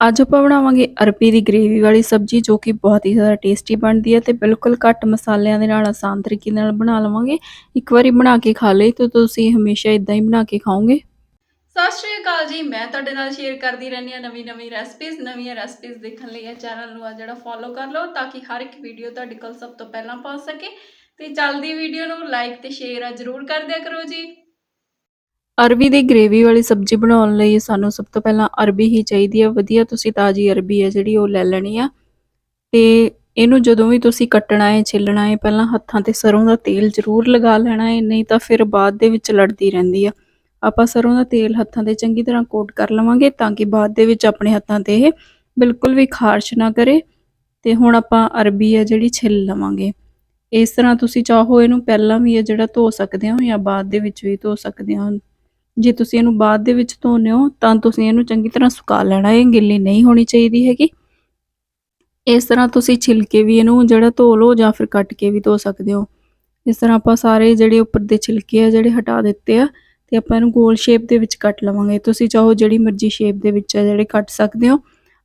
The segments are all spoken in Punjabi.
ਅੱਜ ਆਪਾਂ ਬਣਾਵਾਂਗੇ ਅਰਬੀ ਦੀ ਗ੍ਰੇਵੀ ਵਾਲੀ ਸਬਜ਼ੀ, ਜੋ ਕਿ ਬਹੁਤ ਹੀ ਜ਼ਿਆਦਾ ਟੇਸਟੀ ਬਣਦੀ ਹੈ ਤੇ ਬਿਲਕੁਲ ਘੱਟ ਮਸਾਲਿਆਂ ਦੇ ਨਾਲ ਆਸਾਨ ਤਰੀਕੇ ਨਾਲ ਬਣਾ ਲਵਾਂਗੇ। ਇੱਕ ਵਾਰੀ ਬਣਾ ਕੇ ਖਾ ਲਈ ਤਾਂ ਤੁਸੀਂ ਹਮੇਸ਼ਾ ਇਦਾਂ ਹੀ ਬਣਾ ਕੇ ਖਾਓਗੇ। ਸਤਿ ਸ਼੍ਰੀ ਅਕਾਲ ਜੀ, ਮੈਂ ਤੁਹਾਡੇ ਨਾਲ ਸ਼ੇਅਰ ਕਰਦੀ ਰਹਿੰਦੀ ਹਾਂ ਨਵੀਂ ਨਵੀਂ ਰੈਸਪੀਜ਼ ਨਵੀਆਂ ਰੈਸਪੀਜ਼ ਦੇਖਣ ਲਈ ਇਹ ਚੈਨਲ ਨੂੰ ਆ ਜਿਹੜਾ ਫੋਲੋ ਕਰ ਲਓ, ਤਾਂ ਕਿ ਹਰ ਇੱਕ ਵੀਡੀਓ ਤੁਹਾਡੇ ਕੋਲ ਸਭ ਤੋਂ ਪਹਿਲਾਂ ਪਹੁੰਚ ਸਕੇ। ਤੇ ਚੱਲਦੀ ਵੀਡੀਓ ਨੂੰ ਲਾਈਕ ਤੇ ਸ਼ੇਅਰ ਜ਼ਰੂਰ ਕਰ ਦਿਆ ਕਰੋ ਜੀ। ਅਰਬੀ ਦੀ ਗ੍ਰੇਵੀ ਵਾਲੀ ਸਬਜ਼ੀ ਬਣਾਉਣ ਲਈ ਸਾਨੂੰ ਸਭ ਤੋਂ ਪਹਿਲਾਂ ਅਰਬੀ ਹੀ ਚਾਹੀਦੀ ਹੈ ਵਧੀਆ ਤੁਸੀਂ ਤਾਜ਼ੀ ਅਰਬੀ ਹੈ ਜਿਹੜੀ ਉਹ ਲੈ ਲੈਣੀ ਆ। ਤੇ ਇਹਨੂੰ ਜਦੋਂ ਵੀ ਤੁਸੀਂ ਕੱਟਣਾ ਹੈ, ਛਿੱਲਣਾ ਹੈ, ਪਹਿਲਾਂ ਹੱਥਾਂ ਤੇ ਸਰੋਂ ਦਾ ਤੇਲ ਜ਼ਰੂਰ ਲਗਾ ਲੈਣਾ ਹੈ, ਨਹੀਂ ਤਾਂ ਫਿਰ ਬਾਅਦ ਦੇ ਵਿੱਚ ਲੜਦੀ ਰਹਿੰਦੀ ਆ। ਆਪਾਂ ਸਰੋਂ ਦਾ ਤੇਲ ਹੱਥਾਂ ਤੇ ਚੰਗੀ ਤਰ੍ਹਾਂ ਕੋਟ ਕਰ ਲਵਾਂਗੇ ਤਾਂ ਕਿ ਬਾਅਦ ਦੇ ਵਿੱਚ ਆਪਣੇ ਹੱਥਾਂ ਤੇ ਇਹ ਬਿਲਕੁਲ ਵੀ ਖਾਰਸ਼ ਨਾ ਕਰੇ। ਤੇ ਹੁਣ ਆਪਾਂ ਅਰਬੀ ਆ ਜਿਹੜੀ ਛਿੱਲ ਲਵਾਂਗੇ। ਇਸ ਤਰ੍ਹਾਂ ਤੁਸੀਂ ਚਾਹੋ ਇਹਨੂੰ ਪਹਿਲਾਂ ਵੀ ਇਹ ਜਿਹੜਾ ਧੋ ਸਕਦੇ ਹੋ ਜਾਂ ਬਾਅਦ ਦੇ ਵਿੱਚ ਵੀ ਧੋ ਸਕਦੇ ਹੋ। ਜੇ ਤੁਸੀਂ ਇਹਨੂੰ ਬਾਅਦ ਦੇ ਵਿੱਚ ਧੋਨੇ ਹੋ, ਤਾਂ ਤੁਸੀਂ ਇਹਨੂੰ ਚੰਗੀ ਤਰ੍ਹਾਂ ਸੁਕਾ ਲੈਣਾ, ਇਹ ਗਿੱਲੀ ਨਹੀਂ ਹੋਣੀ ਚਾਹੀਦੀ ਹੈਗੀ। ਇਸ ਤਰ੍ਹਾਂ ਤੁਸੀਂ ਛਿਲਕੇ ਵੀ ਇਹਨੂੰ ਜਿਹੜਾ ਧੋ ਲਓ ਜਾਂ ਫਿਰ ਕੱਟ ਕੇ ਵੀ ਧੋ ਸਕਦੇ ਹੋ। ਇਸ ਤਰ੍ਹਾਂ ਆਪਾਂ ਸਾਰੇ ਜਿਹੜੇ ਉੱਪਰ ਦੇ ਛਿਲਕੇ ਆ, ਜਿਹੜੇ ਹਟਾ ਦਿੱਤੇ ਆ, ਤੇ ਆਪਾਂ ਇਹਨੂੰ ਗੋਲ ਸ਼ੇਪ ਦੇ ਵਿੱਚ ਕੱਟ ਲਵਾਂਗੇ। ਤੁਸੀਂ ਚਾਹੋ ਜਿਹੜੀ ਮਰਜ਼ੀ ਸ਼ੇਪ ਦੇ ਵਿੱਚ ਆ, ਜਿਹੜੇ ਕੱਟ ਸਕਦੇ ਹੋ।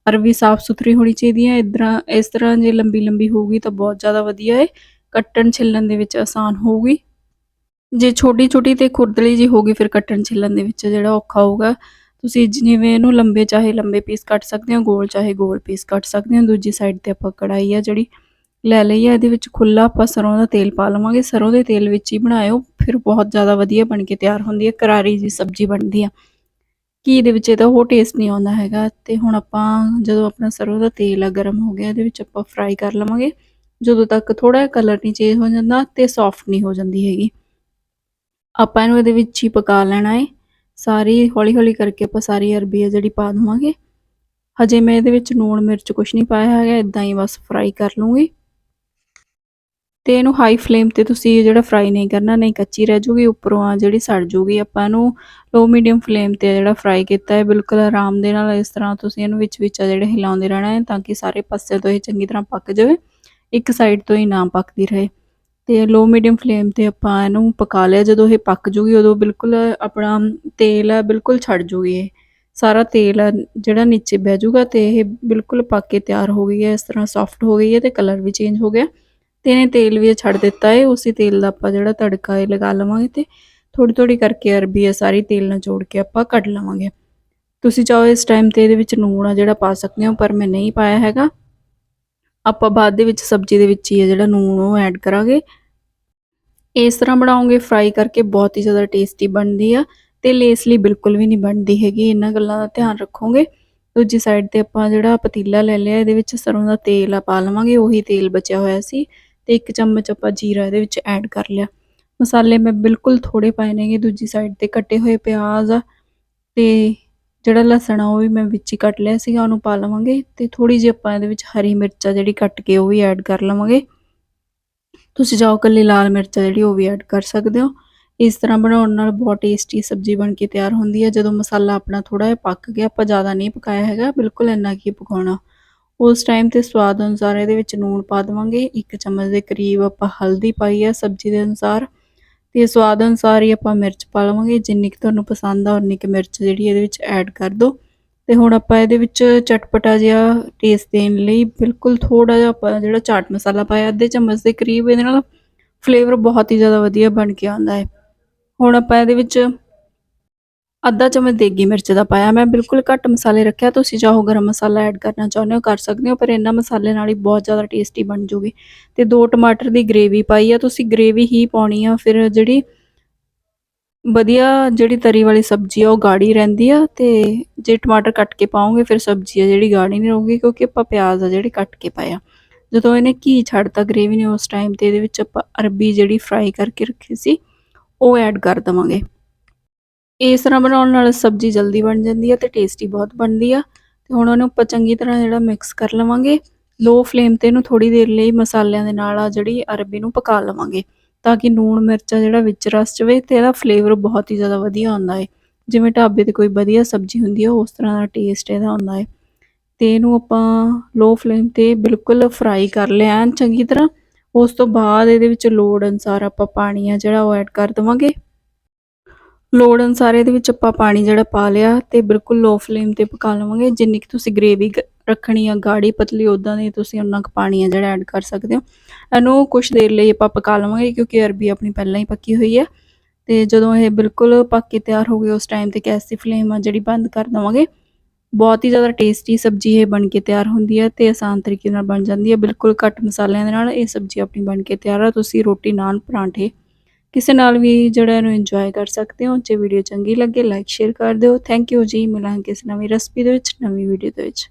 ਅਰਬੀ ਸਾਫ਼ ਸੁਥਰੀ ਹੋਣੀ ਚਾਹੀਦੀ ਹੈ। ਇਦਾਂ ਇਸ ਤਰ੍ਹਾਂ ਜੇ ਲੰਬੀ ਲੰਬੀ ਹੋਊਗੀ ਤਾਂ ਬਹੁਤ ਜ਼ਿਆਦਾ ਵਧੀਆ ਹੈ। ਕੱਟਣ, ਛਿੱਲਣ ਦੇ ਵਿੱਚ ਆਸਾਨ ਹੋਊਗੀ। ਜੇ ਛੋਟੀ ਛੋਟੀ ਤੇ ਖੁਰਦਲੀ ਜੀ ਹੋਗੀ ਫਿਰ ਕੱਟਣ ਛਿੱਲਣ ਦੇ ਵਿੱਚ ਜਿਹੜਾ ਔਖਾ ਹੋਊਗਾ। ਤੁਸੀਂ ਜਿਵੇਂ ਇਹਨੂੰ ਲੰਬੇ ਚਾਹੇ ਲੰਬੇ ਪੀਸ ਕੱਟ ਸਕਦੇ ਹੋ, ਗੋਲ ਚਾਹੇ ਗੋਲ ਪੀਸ ਕੱਟ ਸਕਦੇ ਹੋ। ਦੂਜੀ ਸਾਈਡ ਤੇ ਆਪਾਂ ਕੜਾਈ ਆ ਜਿਹੜੀ ਲੈ ਲਈ ਆ, ਇਹਦੇ ਵਿੱਚ ਖੁੱਲਾ ਆਪਾਂ ਸਰੋਂ ਦਾ ਤੇਲ ਪਾ ਲਵਾਂਗੇ। ਸਰੋਂ ਦੇ ਤੇਲ ਵਿੱਚ ਹੀ ਬਣਾਇਓ, ਫਿਰ ਬਹੁਤ ਜ਼ਿਆਦਾ ਵਧੀਆ ਬਣ ਕੇ ਤਿਆਰ ਹੁੰਦੀ ਹੈ ਕਰਾਰੀ ਜੀ ਸਬਜ਼ੀ ਬਣਦੀ ਆ। ਘੀ ਦੇ ਵਿੱਚ ਇਹਦਾ ਉਹ ਟੇਸਟ ਨਹੀਂ ਆਉਂਦਾ ਹੈਗਾ ਤੇ ਹੁਣ ਆਪਾਂ ਜਦੋਂ ਆਪਣਾ ਸਰੋਂ ਦਾ ਤੇਲ ਆ ਗਰਮ ਹੋ ਗਿਆ, ਇਹਦੇ ਵਿੱਚ ਆਪਾਂ ਫਰਾਈ ਕਰ ਲਵਾਂਗੇ। ਜਦੋਂ ਤੱਕ ਥੋੜਾ ਕਲਰ ਨਹੀਂ ਚੇਂਜ ਹੋ ਜਾਂਦਾ ਤੇ ਸੌਫਟ ਨਹੀਂ ਹੋ ਜਾਂਦੀ ਹੈਗੀ। ਆਪਾਂ ਇਹਨੂੰ ਇਹਦੇ ਵਿੱਚ ਹੀ ਪਕਾ ਲੈਣਾ ਹੈ ਸਾਰੀ ਹੌਲੀ ਹੌਲੀ ਕਰਕੇ ਆਪਾਂ ਸਾਰੀ ਅਰਬੀ ਆ ਜਿਹੜੀ ਪਾ ਦਵਾਂਗੇ। ਹਜੇ ਮੈਂ ਇਹਦੇ ਵਿੱਚ ਨੂਣ ਮਿਰਚ ਕੁਝ ਨਹੀਂ ਪਾਇਆ ਹੈਗਾ ਇਦਾਂ ਹੀ ਬਸ ਫਰਾਈ ਕਰ ਲੂੰਗੀ ਤੇ ਇਹਨੂੰ ਹਾਈ ਫਲੇਮ ਤੇ ਤੁਸੀਂ ਜਿਹੜਾ ਫਰਾਈ ਨਹੀਂ ਕਰਨਾ, ਨਹੀਂ ਕੱਚੀ ਰਹਿ ਜੂਗੀ, ਉੱਪਰੋਂ ਆ ਜਿਹੜੀ ਸੜ ਜੂਗੀ। ਆਪਾਂ ਇਹਨੂੰ ਲੋ ਮੀਡੀਅਮ ਫਲੇਮ ਤੇ ਜਿਹੜਾ ਫਰਾਈ ਕੀਤਾ ਹੈ ਬਿਲਕੁਲ ਆਰਾਮ ਦੇ ਨਾਲ ਇਸ ਤਰ੍ਹਾਂ ਤੁਸੀਂ ਇਹਨੂੰ ਵਿੱਚ ਵਿੱਚ ਆ ਜਿਹੜੇ ਹਿਲਾਉਂਦੇ ਰਹਿਣਾ ਹੈ ਤਾਂ ਕਿ ਸਾਰੇ ਪਾਸੇ ਤੋਂ ਇਹ ਚੰਗੀ ਤਰ੍ਹਾਂ ਪੱਕ ਜਾਵੇ। ਇੱਕ ਸਾਈਡ ਤੋਂ ਹੀ ਨਾ ਪੱਕਦੀ ਰਹੇ। ਤੇ ਲੋ ਮੀਡੀਅਮ ਫਲੇਮ ਤੇ ਆਪਾਂ ਇਹਨੂੰ ਪਕਾ ਲਿਆ। ਜਦੋਂ ਇਹ ਪੱਕ ਜੂਗੀ, ਉਦੋਂ ਬਿਲਕੁਲ ਆਪਣਾ ਤੇਲ ਹੈ ਬਿਲਕੁਲ ਛੱਡ ਜੂਗੀ ਇਹ। ਸਾਰਾ ਤੇਲ ਜਿਹੜਾ ਨੀਚੇ ਬਹਿ ਜੂਗਾ ਤੇ ਇਹ ਬਿਲਕੁਲ ਪੱਕ ਕੇ ਤਿਆਰ ਹੋ ਗਈ ਹੈ। ਇਸ ਤਰ੍ਹਾਂ ਸੌਫਟ ਹੋ ਗਈ ਹੈ ਤੇ ਕਲਰ ਵੀ ਚੇਂਜ ਹੋ ਗਿਆ। ਤੇ ਇਹਨੇ ਤੇਲ ਵੀ ਛੱਡ ਦਿੱਤਾ ਹੈ। ਉਸੇ ਤੇਲ ਦਾ ਆਪਾਂ ਜਿਹੜਾ ਤੜਕਾ ਇਹ ਲਗਾ ਲਵਾਂਗੇ ਤੇ ਥੋੜੀ ਥੋੜੀ ਕਰਕੇ ਅਰਬੀ ਹੈ, ਸਾਰੀ ਤੇਲ ਨਾਲ ਜੋੜ ਕੇ ਆਪਾਂ ਕੱਢ ਲਵਾਂਗੇ। ਤੁਸੀਂ ਚਾਹੋ ਇਸ ਟਾਈਮ ਤੇ ਇਹਦੇ ਵਿੱਚ ਨੂਣ ਆ ਜਿਹੜਾ ਪਾ ਸਕਦੇ ਹੋ, ਪਰ ਮੈਂ ਨਹੀਂ ਪਾਇਆ ਹੈਗਾ। ਆਪਾਂ ਬਾਅਦ ਦੇ ਵਿੱਚ ਸਬਜ਼ੀ ਦੇ ਵਿੱਚ ਹੀ ਹੈ ਜਿਹੜਾ ਨੂਣ ਉਹ ਐਡ ਕਰਾਂਗੇ। ਇਸ ਤਰ੍ਹਾਂ ਬਣਾਉਂਗੇ ਫਰਾਈ ਕਰਕੇ ਬਹੁਤ ਹੀ ਜ਼ਿਆਦਾ ਟੇਸਟੀ ਬਣਦੀ ਆ ਤੇ ਲੇਸਲੀ ਬਿਲਕੁਲ ਵੀ ਨਹੀਂ ਬਣਦੀ ਹੈਗੀ, ਇਹਨਾਂ ਗੱਲਾਂ ਦਾ ਧਿਆਨ ਰੱਖੋਗੇ। ਦੂਜੀ ਸਾਈਡ ਤੇ ਆਪਾਂ ਜਿਹੜਾ ਪਤੀਲਾ ਲੈ ਲਿਆ, ਇਹਦੇ ਵਿੱਚ ਸਰੋਂ ਦਾ ਤੇਲ ਆ ਪਾ ਲਵਾਂਗੇ, ਉਹੀ ਤੇਲ ਬਚਿਆ ਹੋਇਆ ਸੀ ਤੇ ਇੱਕ ਚਮਚ ਆਪਾਂ ਜੀਰਾ ਇਹਦੇ ਵਿੱਚ ਐਡ ਕਰ ਲਿਆ। ਮਸਾਲੇ ਮੈਂ ਬਿਲਕੁਲ ਥੋੜੇ ਪਾਏ ਨੇਗੇ, ਦੂਜੀ ਸਾਈਡ ਤੇ ਕੱਟੇ ਹੋਏ ਪਿਆਜ਼ ਆ ਤੇ ਜਿਹੜਾ ਲਸਣ ਆ ਉਹ ਵੀ ਮੈਂ ਵਿੱਚ ਹੀ ਕੱਟ ਲਿਆ ਸੀਗਾ, ਉਹਨੂੰ ਪਾ ਲਵਾਂਗੇ ਤੇ ਥੋੜੀ ਜਿਹੀ ਆਪਾਂ ਇਹਦੇ ਵਿੱਚ ਹਰੀ ਮਿਰਚ ਆ ਜਿਹੜੀ ਕੱਟ ਕੇ ਉਹ ਵੀ ਐਡ ਕਰ ਲਵਾਂਗੇ। ਤੁਸੀਂ ਚਾਹੋ ਕੱਲੀ ਲਾਲ ਮਿਰਚ ਆ ਜਿਹੜੀ ਉਹ ਵੀ ਐਡ ਕਰ ਸਕਦੇ ਹੋ। ਇਸ ਤਰ੍ਹਾਂ ਬਣਾਉਣ ਨਾਲ ਬਹੁਤ ਟੇਸਟੀ ਸਬਜ਼ੀ ਬਣ ਕੇ ਤਿਆਰ ਹੁੰਦੀ ਹੈ। ਜਦੋਂ ਮਸਾਲਾ ਆਪਣਾ ਥੋੜਾ ਜਿਹਾ ਪੱਕ ਗਿਆ, ਆਪਾਂ ਜ਼ਿਆਦਾ ਨਹੀਂ ਪਕਾਇਆ ਹੈਗਾ, ਬਿਲਕੁਲ ਇੰਨਾ ਕੀ ਪਕਾਉਣਾ। ਉਸ ਟਾਈਮ ਤੇ ਸਵਾਦ ਅਨੁਸਾਰ ਇਹਦੇ ਵਿੱਚ ਨੂਣ ਪਾ ਦੇਵਾਂਗੇ। ਇੱਕ ਚਮਚ ਦੇ ਕਰੀਬ ਆਪਾਂ ਹਲਦੀ ਪਾਈ ਹੈ ਸਬਜ਼ੀ ਦੇ ਅਨੁਸਾਰ। ਤੇ ਸਵਾਦ ਅਨੁਸਾਰ ਹੀ ਆਪਾਂ ਮਿਰਚ ਪਾ ਲਵਾਂਗੇ। ਜਿੰਨੀ ਕਿ ਤੁਹਾਨੂੰ ਪਸੰਦ ਆ, ਉਨੀ ਕਿ ਮਿਰਚ ਜਿਹੜੀ ਇਹਦੇ ਵਿੱਚ ਐਡ ਕਰ ਦਿਓ। ਤੇ ਹੁਣ ਆਪਾਂ ਇਹਦੇ ਵਿੱਚ ਚਟਪਟਾ ਜਿਹਾ ਟੇਸਟ ਦੇਣ ਲਈ ਬਿਲਕੁਲ ਥੋੜਾ ਜਿਹਾ ਆਪਾਂ ਜਿਹੜਾ ਚਾਟ ਮਸਾਲਾ ਪਾਇਆ, ਅੱਧੇ ਚਮਚ ਦੇ ਕਰੀਬ ਇਹਦੇ ਨਾਲ ਫਲੇਵਰ ਬਹੁਤ ਹੀ ਜ਼ਿਆਦਾ ਵਧੀਆ ਬਣ ਕੇ ਆਉਂਦਾ ਹੈ। ਹੁਣ ਆਪਾਂ ਇਹਦੇ ਵਿੱਚ ਅੱਧਾ ਚਮਚ ਦੇਗੀ ਮਿਰਚ ਦਾ ਪਾਇਆ, ਮੈਂ ਬਿਲਕੁਲ ਘੱਟ ਮਸਾਲੇ ਰੱਖਿਆ, ਤੁਸੀਂ ਚਾਹੋ ਗਰਮ ਮਸਾਲਾ ਐਡ ਕਰਨਾ ਚਾਹੁੰਦੇ ਹੋ ਕਰ ਸਕਦੇ ਹੋ, ਪਰ ਇਹਨਾਂ ਮਸਾਲੇ ਨਾਲ ਹੀ ਬਹੁਤ ਜ਼ਿਆਦਾ ਟੇਸਟੀ ਬਣ ਜੂਗੀ। ਤੇ ਦੋ ਟਮਾਟਰ ਦੀ ਗ੍ਰੇਵੀ ਪਾਈ ਆ, ਤੁਸੀਂ ਗ੍ਰੇਵੀ ਹੀ ਪਾਉਣੀ ਆ, ਫਿਰ ਜਿਹੜੀ ਵਧੀਆ ਜਿਹੜੀ ਤਰੀ ਵਾਲੀ ਸਬਜ਼ੀ ਆ, ਉਹ ਗਾੜੀ ਰਹਿੰਦੀ ਆ, ਤੇ ਜੇ ਟਮਾਟਰ ਕੱਟ ਕੇ ਪਾਓਗੇ, ਫਿਰ ਸਬਜ਼ੀ ਆ ਜਿਹੜੀ ਗਾੜੀ ਨਹੀਂ ਰਹੂਗੀ, ਕਿਉਂਕਿ ਆਪਾਂ ਪਿਆਜ਼ ਆ ਜਿਹੜੇ ਕੱਟ ਕੇ ਪਾਇਆ ਜਦੋਂ ਇਹਨੇ ਘੀ ਛੱਡਤਾ ਗ੍ਰੇਵੀ ਨੇ ਉਸ ਟਾਈਮ ਤੇ, ਇਹਦੇ ਵਿੱਚ ਆਪਾਂ ਅਰਬੀ ਜਿਹੜੀ ਫਰਾਈ ਕਰਕੇ ਰੱਖੀ ਸੀ, ਉਹ ਐਡ ਕਰ ਦਵਾਂਗੇ। ਇਸ ਤਰ੍ਹਾਂ ਬਣਾਉਣ ਨਾਲ ਸਬਜ਼ੀ ਜਲਦੀ ਬਣ ਜਾਂਦੀ ਹੈ ਤੇ ਟੇਸਟੀ ਬਹੁਤ ਬਣਦੀ ਆ। ਤੇ ਹੁਣ ਉਹਨੂੰ ਆਪਾਂ ਚੰਗੀ ਤਰ੍ਹਾਂ ਜਿਹੜਾ ਮਿਕਸ ਕਰ ਲਵਾਂਗੇ। ਲੋ ਫਲੇਮ ਤੇ ਇਹਨੂੰ ਥੋੜੀ ਦੇਰ ਲਈ ਮਸਾਲਿਆਂ ਦੇ ਨਾਲ ਆ ਜਿਹੜੀ ਅਰਬੀ ਨੂੰ ਪਕਾ ਲਵਾਂਗੇ। ਤਾਂ ਕਿ ਨੂਣ ਮਿਰਚਾ ਜਿਹੜਾ ਵਿੱਚ ਰਸ ਜਵੇ ਤੇ ਇਹਦਾ ਫਲੇਵਰ ਬਹੁਤ ਹੀ ਜ਼ਿਆਦਾ ਵਧੀਆ ਆਉਂਦਾ ਹੈ ਜਿਵੇਂ ਢਾਬੇ ਤੇ ਕੋਈ ਵਧੀਆ ਸਬਜ਼ੀ ਹੁੰਦੀ ਹੈ ਉਸ ਤਰ੍ਹਾਂ ਦਾ ਟੇਸਟ ਇਹਦਾ ਆਉਂਦਾ ਹੈ ਤੇ ਇਹਨੂੰ ਆਪਾਂ ਲੋ ਫਲੇਮ ਤੇ ਬਿਲਕੁਲ ਫਰਾਈ ਕਰ ਲਿਆ ਚੰਗੀ ਤਰ੍ਹਾਂ। ਉਸ ਤੋਂ ਬਾਅਦ ਇਹਦੇ ਵਿੱਚ ਲੋੜ ਅਨਸਾਰ ਆਪਾਂ ਪਾਣੀ ਆ ਜਿਹੜਾ ਉਹ ਐਡ ਕਰ ਦਵਾਂਗੇ। ਲੋੜ ਅਨੁਸਾਰ ਇਹਦੇ ਵਿੱਚ ਆਪਾਂ ਪਾਣੀ ਜਿਹੜਾ ਪਾ ਲਿਆ ਤੇ ਬਿਲਕੁਲ ਲੋ ਫਲੇਮ ਤੇ ਪਕਾ ਲਵਾਂਗੇ। ਜਿੰਨੀ ਕਿ ਤੁਸੀਂ ਗ੍ਰੇਵੀ ਰੱਖਣੀ ਆ, ਗਾੜੀ, ਪਤਲੀ ਉਦਾਂ ਦੀ ਤੁਸੀਂ ਉਹਨਾਂ ਕੁ ਪਾਣੀ ਆ ਜਿਹੜਾ ਐਡ ਕਰ ਸਕਦੇ ਹੋ। ਇਹਨੂੰ ਕੁਝ ਦੇਰ ਲਈ ਆਪਾਂ ਪਕਾ ਲਵਾਂਗੇ ਕਿਉਂਕਿ ਅਰਬੀ ਆਪਣੀ ਪਹਿਲਾਂ ਹੀ ਪੱਕੀ ਹੋਈ ਹੈ ਤੇ ਜਦੋਂ ਇਹ ਬਿਲਕੁਲ ਪੱਕ ਕੇ ਤਿਆਰ ਹੋ ਗਈ ਉਸ ਟਾਈਮ ਤੇ ਗੈਸ ਦੀ ਫਲੇਮ ਆ ਜਿਹੜੀ ਬੰਦ ਕਰ ਦਵਾਂਗੇ। ਬਹੁਤ ਹੀ ਜ਼ਿਆਦਾ ਟੇਸਟੀ ਸਬਜ਼ੀ ਇਹ ਬਣ ਕੇ ਤਿਆਰ ਹੁੰਦੀ ਹੈ ਤੇ ਆਸਾਨ ਤਰੀਕੇ ਨਾਲ ਬਣ ਜਾਂਦੀ ਹੈ ਬਿਲਕੁਲ ਘੱਟ ਮਸਾਲਿਆਂ ਦੇ ਨਾਲ ਇਹ ਸਬਜ਼ੀ ਆਪਣੀ ਬਣ ਕੇ ਤਿਆਰ ਆ। ਤੁਸੀਂ ਰੋਟੀ, ਨਾਨ, ਪਰਾਂਠੇ ਕਿਸੇ ਨਾਲ ਵੀ ਜਿਹੜਾ ਇਹਨੂੰ ਇੰਜੋਏ ਕਰ ਸਕਦੇ ਹੋ, ਜੇ ਵੀਡੀਓ ਚੰਗੀ ਲੱਗੇ ਲਾਈਕ ਸ਼ੇਅਰ ਕਰ ਦਿਓ। ਥੈਂਕ ਯੂ ਜੀ। ਮਿਲਾਂਗੇ ਇਸ ਨਵੀਂ ਰੈਸਪੀ ਦੇ ਵਿੱਚ, ਨਵੀਂ ਵੀਡੀਓ ਦੇ ਵਿੱਚ।